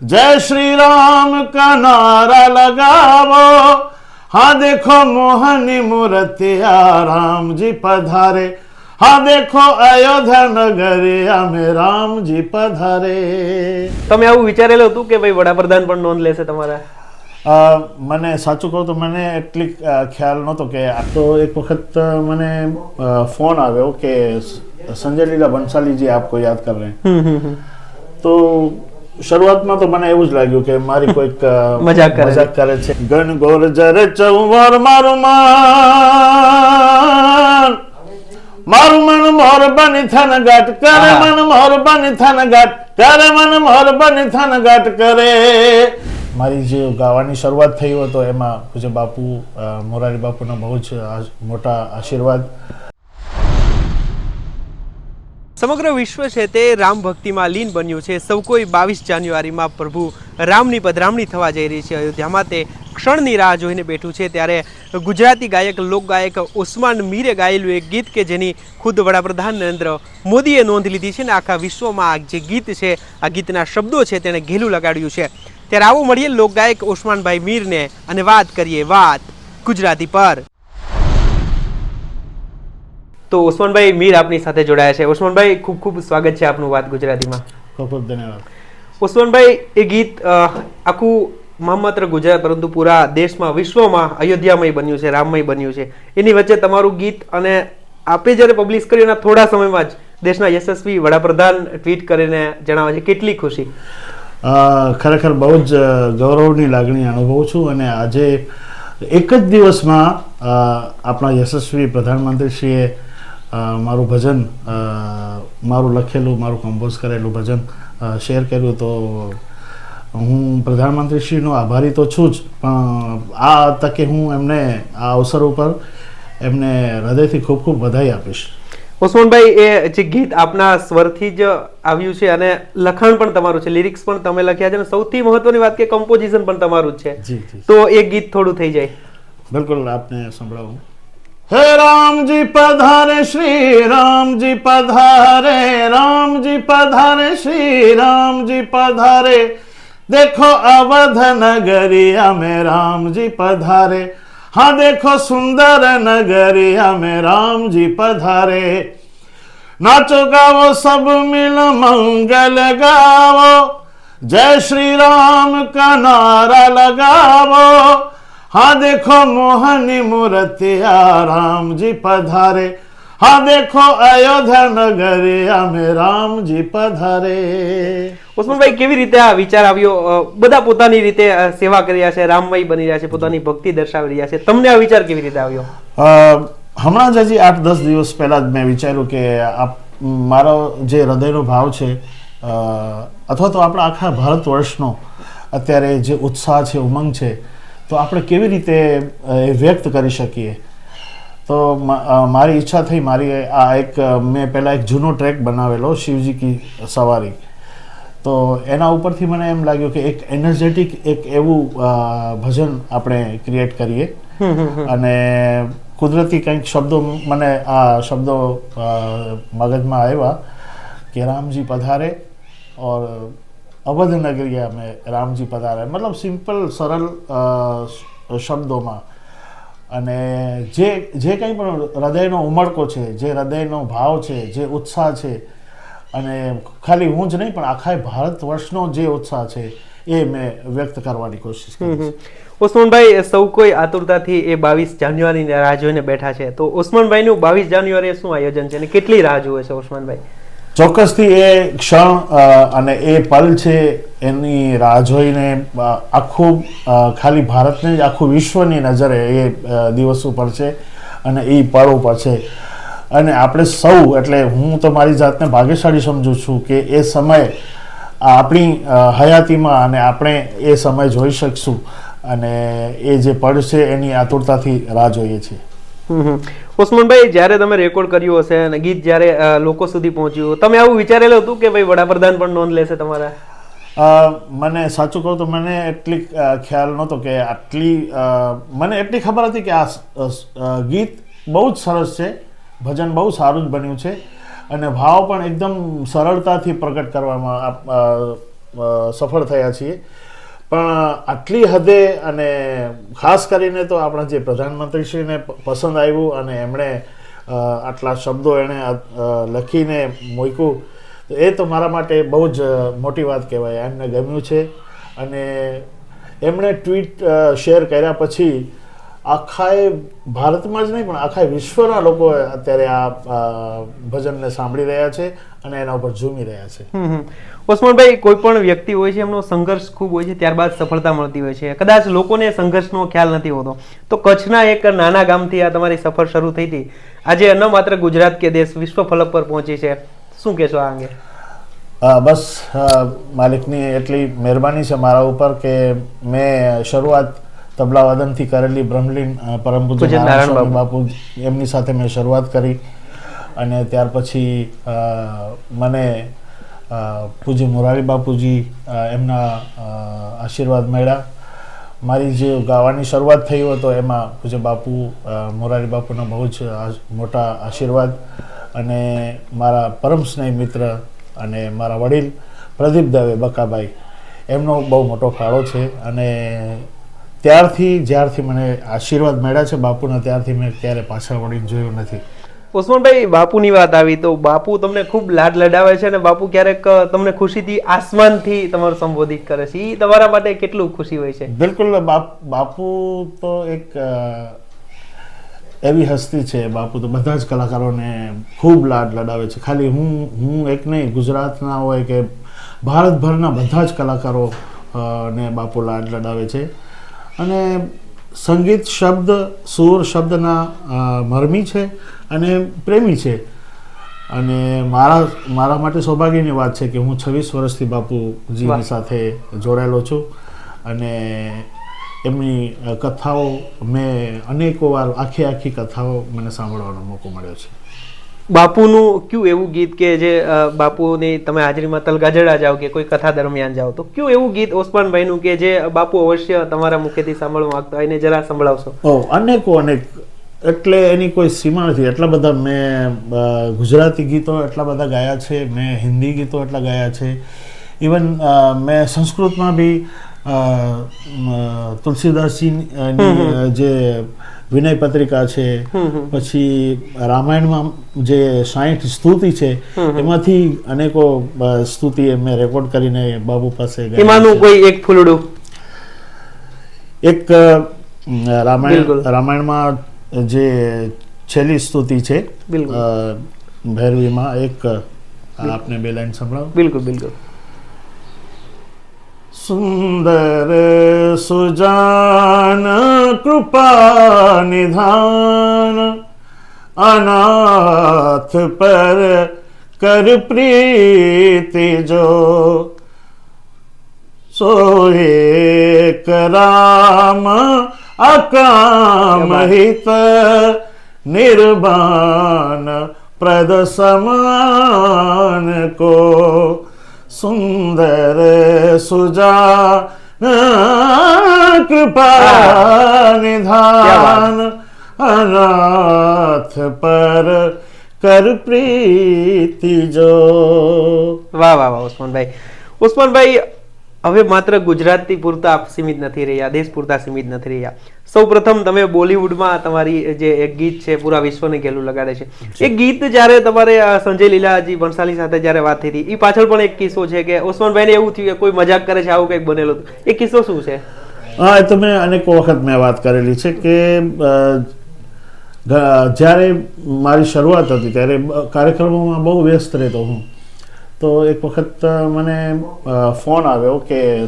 जय श्री राम का नारा लगावो हाँ देखो मोहनी मूर्तिया राम जी पधारे हाँ देखो अयोध्या नगरिया में राम जी पधारे તમે આવું વિચારેલું હતું કે ભાઈ વડાપ્રધાન પણ નોંધ લેશે તમારા અ, મને સાચું કહું તો મને એટલી અ, ખ્યાલ નહોતો કે આ તો એક વખત અ, મને અ, ફોન આવ્યો કે સ- સંજય લીલા બંસાલી જી આપકો યાદ કર રહે हैं. તો શરૂઆતમાં તો મને એવું જ લાગ્યું કે મારી કોઈક મજાક કરે મજાક કરે છે. ગણ ગોર જરે ચૌવર મારું માન. મારું મન મોર બની થન ગાટ કરે મન મોર બની થન ગાટ કરે મન મોર બની થન ગાટ કરે. મારી જે ગાવાની શરૂઆત થઈ હતો તો એમાં પૂજ્ય બાપુ મોરારી બાપુના બહુ જ મોટા આશીર્વાદ સમગ્ર વિશ્વ છે તે રામ ભક્તિમાં લીન બન્યું છે. સૌ કોઈ બાવીસ જાન્યુઆરીમાં પ્રભુ રામની પધરામણી થવા જઈ રહી છે. અયોધ્યામાં તે ક્ષણની રાહ જોઈને બેઠું છે. ત્યારે ગુજરાતી ગાયક, લોકગાયક ઓસ્માન મીરે ગાયેલું એક ગીત કે જેની ખુદ વડાપ્રધાન નરેન્દ્ર મોદીએ નોંધ લીધી છે ને આખા વિશ્વમાં આ જે ગીત છે, આ ગીતના શબ્દો છે તેણે ઘેલું લગાડ્યું છે. ત્યારે આવો મળીએ લોકગાયક ઓસમાનભાઈ મીરને અને વાત કરીએ વાત ગુજરાતી પર. તો ઓસમાનભાઈ મીર આપની સાથે જોડાયા છે. ઓસમાનભાઈ ખૂબ ખૂબ સ્વાગત છે આપનું વાત ગુજરાતીમાં. ખૂબ ખૂબ ધન્યવાદ. ઓસમાનભાઈ એ ગીત આખું માત્ર ગુજરાત પરંતુ પૂરા દેશમાં વિશ્વમાં અયોધ્યામય બન્યું છે રામમય બન્યું છે. એની વચ્ચે તમારું ગીત અને આપે જ્યારે પબ્લિશ કર્યું એના થોડા સમયમાં જ દેશના યશસ્વી વડાપ્રધાન ટ્વીટ કરીને જણાવે છે. કેટલી ખુશી. ખરેખર બહુ જ ગૌરવની લાગણી અનુભવું છું અને આજે એક જ દિવસમાં આપણા યશસ્વી પ્રધાનમંત્રીશ્રીએ મારું ભજન મારું લખેલું મારું કમ્પોઝ કરેલું ભજન શેર કર્યું તો હું પ્રધાનમંત્રીશ્રીનો આભારી તો છું જ પણ આ તકે હું એમને આ અવસર ઉપર એમને હૃદયથી ખૂબ ખૂબ વધાઈ આપીશ. ઓસમાનભાઈ એ જે ગીત આપના સ્વરથી જ આવ્યું છે અને લખાણ પણ તમારું છે લિરિક્સ પણ તમે લખ્યા છે અને સૌથી મહત્વની વાત કે કમ્પોઝિશન પણ તમારું જ છે. તો એ ગીત થોડું થઈ જાય. બિલકુલ આપને સંભળાવું. હે રામજી પધારે, શ્રી રામજી પધારે રામજી પધારે, શ્રી રામજી પધારે. દેખો અવધ નગરી અમે રામજી પધારે. હા, દેખો સુંદર નગરી અમે રામજી પધારે. નાચો, ગાવો, સબ મિલ મંગલ ગાવો. જય શ્રી રામ કા નારા લગાવો. हाँ देखो मोहनी मूर्तिया राम जी पधारे हाँ देखो अयोध्या नगरिया में राम जी पधारे ઓસમાનભાઈ કેવી રીતે આ વિચાર આવ્યો અ, બધા પોતાની રીતે અ, સેવા કરી રહ્યા છે રામમય બની રહ્યા છે પોતાની ભક્તિ દર્શાવી રહ્યા છે તમને આ વિચાર કેવી રીતે આવ્યો અ, હમણાં જ હજી આઠ દસ દિવસ પહેલા જ મેં વિચાર્યું કે આપ મારો જે હૃદયનો ભાવ છે અ, અથવા તો આપણા આખા ભારત વર્ષનો અત્યારે જે ઉત્સાહ છે ઉમંગ છે તો આપણે કેવી રીતે એ વ્યક્ત કરી શકીએ? તો મારી ઈચ્છા થઈ મારી આ એક મેં પહેલાં એક જૂનો ટ્રેક બનાવેલો શિવજી કી સવારી. તો એના ઉપરથી મને એમ લાગ્યું કે એક એનર્જેટિક એક એવું ભજન આપણે ક્રિએટ કરીએ. અને કુદરતી કંઈક શબ્દો મને આ શબ્દો મગજમાં આવ્યા કે રામજી પધારે ઓર અવધ નગરિયા મેં રામજી પધાર્યા. મતલબ સિમ્પલ સરળ શબ્દોમાં. અને જે જે કંઈ પણ હૃદયનો ઉમળકો છે જે હૃદયનો ભાવ છે જે ઉત્સાહ છે અને ખાલી હું જ નહીં પણ આખા ભારત વર્ષનો જે ઉત્સાહ છે એ મેં વ્યક્ત કરવાની કોશિશ કરી. ઓસમાનભાઈ સૌ કોઈ આતુરતાથી એ બાવીસ જાન્યુઆરીની રાહ જોઈને બેઠા છે. તો ઓસમાનભાઈનું બાવીસ જાન્યુઆરીએ શું આયોજન છે અને કેટલી રાહ જુએ છે ઓસમાનભાઈ? ચોક્કસથી એ ક્ષણ અને એ પલ છે એની રાહ જોઈને આખું ખાલી ભારતને જ, આખું વિશ્વની નજરે એ દિવસ ઉપર છે અને એ પળ ઉપર છે અને આપણે સૌ, એટલે હું તો મારી જાતને ભાગ્યશાળી સમજુ છું કે એ સમય આપણી હયાતીમાં અને આપણે એ સમય જોઈ શકશું અને એ જે પળ છે એની આતુરતાથી રાહ જોઈએ છીએ. ઓસમાનભાઈ, જ્યારે તમે રેકોર્ડ કર્યું હશે અને ગીત જ્યારે લોકો સુધી પહોંચ્યું, તમે આવું વિચારેલું હતું કે ભાઈ વડાપ્રધાન પણ નોંધ લેશે તમારા? મને સાચું કહું તો મને એટલી ખ્યાલ નહોતો કે આટલી મને એટલી ખબર હતી કે આ ગીત બહુ જ સરસ છે, ભજન બહુ સારું જ બન્યું છે, અને ભાવ પણ એકદમ સરળતાથી પ્રગટ કરવામાં સફળ થયા છીએ. પણ આટલી હદે અને ખાસ કરીને તો આપણા જે પ્રધાનમંત્રીશ્રીને પસંદ આવ્યું અને એમણે આટલા શબ્દો એણે લખીને મૂક્યું, તો એ તો મારા માટે બહુ જ મોટી વાત કહેવાય. એમને ગમ્યું છે. અને એમણે ટ્વીટ શેર કર્યા પછી આખાએ ભારતમાં જ નહીં પણ આખા વિશ્વના લોકો અત્યારે આ ભજનને સાંભળી રહ્યા છે અને એના ઉપર ઝૂમી રહ્યા છે. ઓસમાનભાઈ કોઈ પણ વ્યક્તિ હોય છે એમનો સંઘર્ષ ખૂબ હોય છે ત્યારબાદ સફળતા મળતી હોય છે. કદાચ લોકોને સંઘર્ષનો ખ્યાલ નથી હોતો. તો કચ્છના એક નાના ગામથી આ તમારી સફર શરૂ થઈ હતી. આજે ન માત્ર ગુજરાત કે દેશ વિશ્વ ફલક પર પહોંચી છે. શું કહેશો આ અંગે? બસ માલિકની એટલી મહેરબાની છે મારા ઉપર કે મેં શરૂઆત તબલા વાદનથી કરેલી બ્રહ્મલીન પરમ પૂજ્ય નારાયણ બાપુ. એમની સાથે મેં શરૂઆત કરી અને ત્યાર પછી મને પૂજ્ય મોરારી બાપુજી એમના આશીર્વાદ મળ્યા. મારી જે ગાવાની શરૂઆત થઈ હતો એમાં પૂજ્ય બાપુ મોરારી બાપુના બહુ જ મોટા આશીર્વાદ અને મારા પરમ સ્નેહ મિત્ર અને મારા વડીલ પ્રદીપ દવે બકાભાઈ. એમનો બહુ મોટો ફાળો છે અને ત્યારથી જ્યારથી મને આશીર્વાદ મળ્યા છે બાપુના ત્યારથી મેં ક્યારે પાછળ વળીને જોયું નથી. ઓસમાનભાઈ બાપુની વાત આવી તો બાપુ તમને ખૂબ લાડ લડાવે છે અને બાપુ ક્યારેક તમને ખુશીથી આસમાનથી તમારું સંબોધિત કરે છે. એ તમારા માટે કેટલું ખુશી હોય છે? બિલકુલ બાપ બાપુ તો એક એવી હસ્તી છે. બાપુ તો બધા જ કલાકારોને ખૂબ લાડ લડાવે છે. ખાલી હું હું એક નહીં ગુજરાતના હોય કે ભારતભરના બધા જ કલાકારો ને બાપુ લાડ લડાવે છે. અને સંગીત શબ્દ સુર શબ્દના મરમી છે અને પ્રેમી છે. અને મારા મારા માટે સૌભાગ્યની વાત છે કે હું છવ્વીસ વર્ષથી. બાપુજીની સાથે જોડાયેલો છું. અને એમની કથાઓ મેં અનેકો વાર આખી આખી કથાઓ મને સાંભળવાનો મોકો મળ્યો છે. બાપુનું કયું એવું ગીત કે જે બાપુની તમે હાજરીમાં તલગાજડા જાઓ કે કોઈ કથા દરમિયાન જાઓ તો કયું એવું ગીત ઓસમાનભાઈનું કે જે બાપુ અવશ્ય તમારા મુખેથી સાંભળવા માંગતા એને જરા સંભળાવશો? ઓ અનેકો અનેક. એટલે એની કોઈ સીમા નથી. એટલા બધા મેં ગુજરાતી ગીતો એટલા બધા ગાયા છે મેં હિન્દી ગીતો એટલા ગાયા છે. ઇવન મેં સંસ્કૃતમાં બી તુલસીદાસજીની જે વિનય પત્રિકા છે પછી રામાયણમાં જે સાહીઠ સ્તુતિ છે એમાંથી અનેકો સ્તુતિ મેં રેકોર્ડ કરીને બાબુ પાસે એમાંનું કોઈ એક ફૂલડું? એક રામાયણ રામાયણમાં જે છેલ્લી સ્તુતિ છે ભૈરવીમાં એક આપને બે લાઈન સંભળાવો. બિલકુલ બિલકુલ. સુંદર સુજાન કૃપા નિધાન અનાથ પર કર પ્રીતિ જો સોએ કરામ અકામહિત નિર્બાન પ્રદ સમાન કો સુંદર સુજા કૃપા નિધાન અનાથ પર કર પ્રીતિ જો વાહ વાહ વાહ ઉસ્માનભાઈ ઉસ્માનભાઈ હવે માત્ર ગુજરાતી પૂરતા સીમિત નથી રહ્યા દેશ પૂરતા સીમિત નથી રહ્યા. સૌ પ્રથમ તમે બોલિવૂડમાં તમારી જે એક ગીત છે પૂરા વિશ્વને ગેલું લગાડે છે એ ગીત જ્યારે તમારે સંજય લીલાજી ભણસાલી સાથે જ્યારે વાત થઈ હતી એ પાછળ પણ એક કિસ્સો છે કે ઉસ્માનભાઈને એવું થયું કે કોઈ મજાક કરે છે આવું કંઈક બનેલું હતું. એ કિસ્સો શું છે હા એ તો મેં અનેક વખત મેં વાત કરેલી છે કે જ્યારે મારી શરૂઆત હતી ત્યારે કાર્યક્રમોમાં બહુ વ્યસ્ત રહેતો હું તો એક વખત મને ફોન આવ્યો કે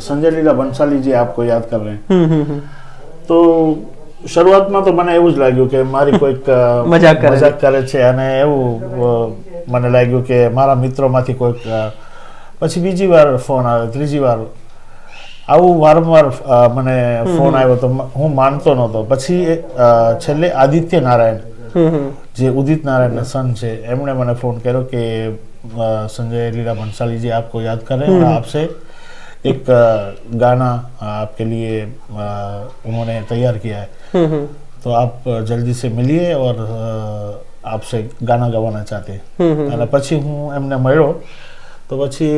સંજય લીલા ભણસાલીજી આપકો યાદ કર રહે हैं." હમ હમ હમ. તો શરૂઆતમાં તો મને એવું જ લાગ્યું કે મારી કોઈક મજાક કરે છે. અને એવું મને લાગ્યું કે મારા મિત્રોમાંથી કોઈક પછી બીજી વાર ફોન આવે ત્રીજી વાર. આવું વારંવાર મને ફોન આવ્યો તો હું માનતો નહોતો. પછી છેલ્લે આદિત્ય નારાયણ જે ઉદિત નારાયણના સન છે એમણે મને ફોન કર્યો કે સંજય લીલા ભંસાલીજી આપકો યાદ કરે આપશે. एक अ, गाना अ, आपके लिए अ, उन्होंने तैयार किया है હમ હમ. तो आप अ, जल्दी से मिलिए और अ, आपसे गाना गवाना चाहते हैं હમ હમ. અને પછી હું એમને મળ્યો તો પછી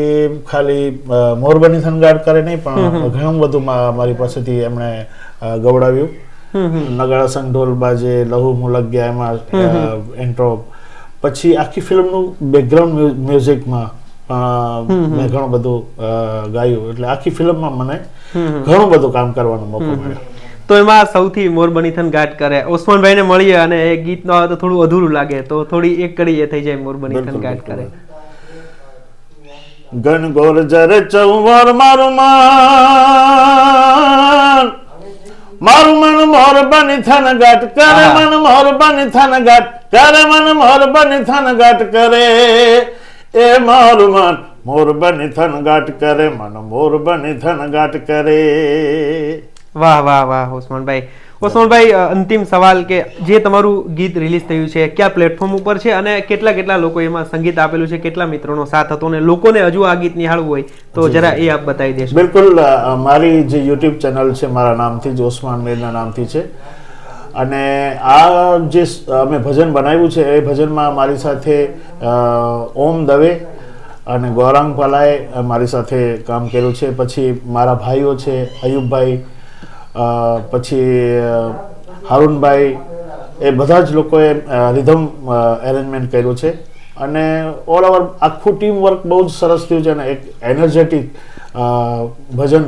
ખાલી અ, મોરબની થનગાટ કરે નહીં પણ ઘણું બધું મા- મારી પાસેથી એમણે અ, ગવડાવ્યું હમ હમ નગાડા સંગ ઢોલ બાજે લહુ મુલક ગયા એમાં એન્ટ્રો પછી આખી ફિલ્મનું બેકગ્રાઉન્ડ મ્યુઝિકમાં પણ મેં ઘણું બધું ગાયું. એટલે આખી ફિલ્મમાં મને ઘણું બધું કામ કરવાનો મોકો મળ્યો. તો એમાં સૌથી મોરબનીથન ગાટ કરે. ઓસમાનભાઈને મળીએ અને એ ગીત ન આવે તો થોડું અધૂરું લાગે. તો થોડી એક કડી એ થઈ જાય મોરબનીથન ગાટ કરે. ગણગોર જરે ચૌવર મારું માન. મારું મન મોર બની થન ગાટ કરે. મન મોર બની થન ગાટ કરે મન મોર બની થન ગાટ કરે. એ મારું મન મોર બની થન ગાટ કરે મન મોર બની થન ગાટ કરે. વાહ વાહ વાહ ઓસમાનભાઈ. ઓસમાનભાઈ અંતિમ સવાલ કે જે તમારું ગીત રિલીઝ થયું છે કયા પ્લેટફોર્મ ઉપર છે અને કેટલા કેટલા લોકો એમાં સંગીત આપેલું છે કેટલા મિત્રોનો સાથ હતો અને લોકોને હજુ આ ગીત નિહાળવું હોય તો જરા એ આપ બતાવી દેશો. બિલકુલ મારી જે યુટ્યુબ ચેનલ છે મારા નામથી જ ઓસમાન મીરના નામથી છે. અને આ જે અમે ભજન બનાવ્યું છે, એ ભજનમાં મારી સાથે ઓમ દવે અને ગૌરાંગ પલાએ મારી સાથે કામ કર્યું છે. પછી મારા ભાઈઓ છે, અયુબભાઈ પછી હારૂનભાઈ, એ બધા જ લોકોએ રિધમ એરેન્જમેન્ટ કર્યું છે. અને ઓલ ઓવર આખું ટીમ વર્ક બહુ જ સરસ થયું છે અને એક એનર્જેટિક ભજન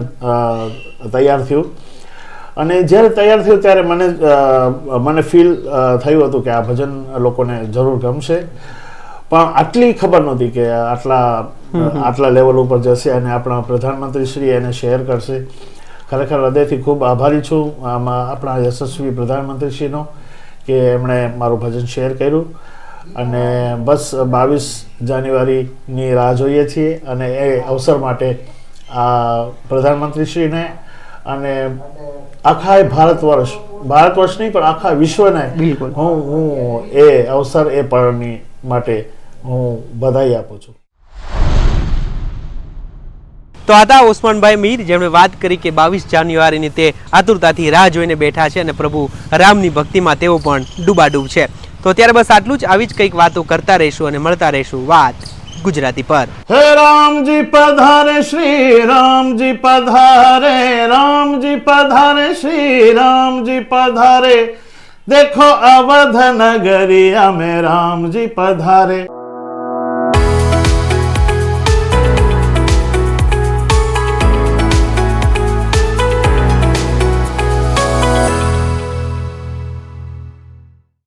તૈયાર થયું. અને જ્યારે તૈયાર થયું ત્યારે મને મને ફીલ થયું હતું કે આ ભજન લોકોને જરૂર ગમશે. પણ આટલી ખબર નહોતી કે આટલા આટલા લેવલ ઉપર જશે અને આપણા પ્રધાનમંત્રી શ્રી એને શેર કરશે. ખરેખર હૃદયથી ખૂબ આભારી છું આમાં આપણા યશસ્વી પ્રધાનમંત્રીશ્રીનો કે એમણે મારું ભજન શેર કર્યું. અને બસ બાવીસ જાન્યુઆરીની રાહ જોઈએ છીએ અને એ અવસર માટે આ પ્રધાનમંત્રીશ્રીને અને આખા એ ભારત વર્ષ ભારત વર્ષ નહીં પણ આખા વિશ્વને બિલકુલ. હું હું એ અવસર એ પળની માટે હું બધાઈ આપું છું. તો આ હતા ઓસમાનભાઈ મીર જેમણે વાત કરી કે બાવીસ જાન્યુઆરીની તે આતુરતાથી રાહ જોઈને બેઠા છે અને પ્રભુ રામની ભક્તિમાં તેઓ પણ ડૂબાડૂબ છે. તો ત્યારે બસ આટલું જ આવી જ કંઈક વાતો કરતા રહીશું અને મળતા રહીશું. વાત ગુજરાતી પર. હે રામજી પધારે, શ્રી રામજી પધારે રામજી પધારે, શ્રી રામજી પધારે. દેખો અવધ નગરી અમે રામજી પધારે.